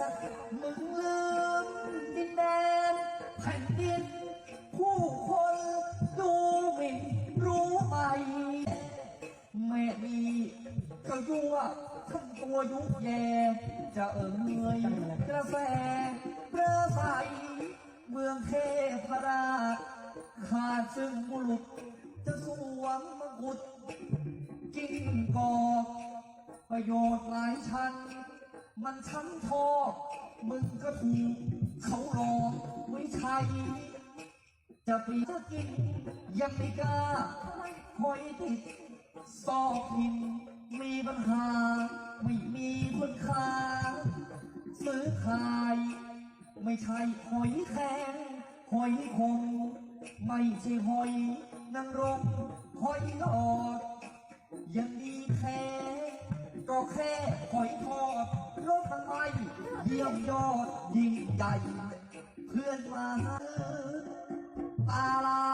ซะมึงลืมดินแดนแผ่นดิน ผู้คนดูหมิ่นรู้ไหมแม่ดีก็ยั่วทำตัวยุกแย่จะเอ่ยกระแสเประใสเมืองเทพราชขาดซึ่งบุรุษจะสวมมกุฎกิ้งกอกประโยชน์หลายชั้น มันช้ำทอมึงก็ถูกเขาหลอกไว้ใช้จะปีจะกินยังไม่กล้าหอยติดซอกหิน มีปัญหา ไม่มีคนค้าซื้อขาย ไม่ใช่หอยแครงหอยคง ไม่ใช่หอยนางรมหอย ได้เพื่อนมาตาลา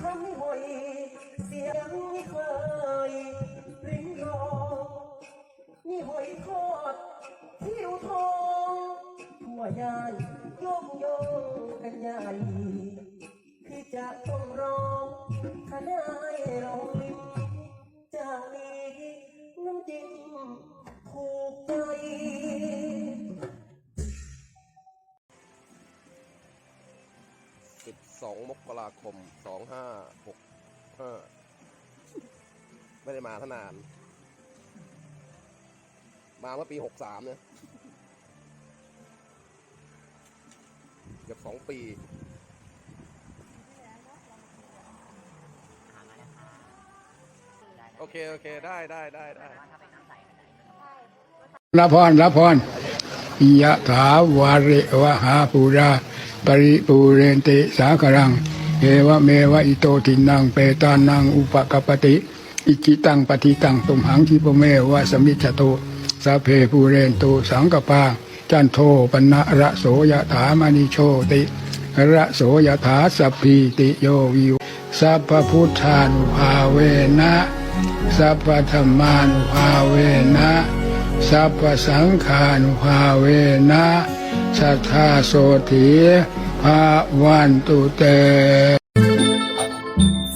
ทำให้หอยเสียงไม่เคยริ้งรองนี่หอยทอดที่อุทองทั่วยานโยกโยงกันใหญ่คือจะต้องร้องถ้าได้อง 12 มกราคม 2565 ไม่ได้มาทานาน มาเมื่อปี 63 เนี่ยเกือบสองปีโอเค โอเค ได้ได้ได้ได้รับพรรับพรยะถาวาริวหาปูรา ปริปูเรนติสาครังเอวะเมวะอิโตทินังเปตานังอุปกปปติ อิจิตังปฏิตังตุมหังคิปเมวะสมิจจโตสัพเพปูเรนตุสังกปาจันโทปนะระโสยถามณิโชติระโสยถาสัพพิติโยวิวสัพพพุทธานุภาเวนะสัพพธรรมานุภาเวนะสัพพสังฆานุภาเวนะ สัทธาโสถีภาวันตุเต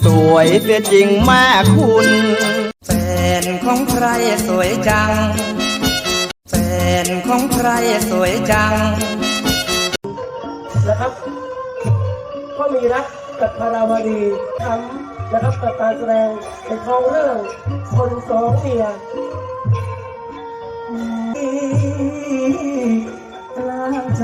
สวยเสียจริงแม่คุณแฟนของใครสวยจังแฟนของใครสวยจัง นะครับก็มีรักกับพาราวดีทำนะครับกับการแสดงเป็นทองเรื่องคนสองเมียลา ใจ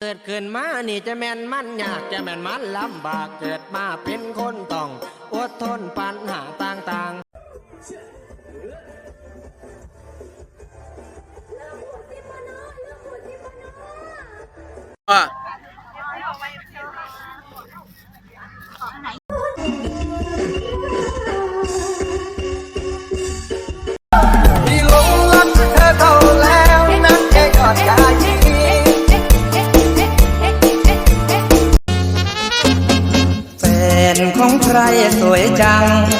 เกิดขึ้นมานี่จะแม่นมันยากจะแม่นมันลำบากเกิดมาเป็นคนต้องอดทนปัญหาต่างๆที่ ใครสวยจัง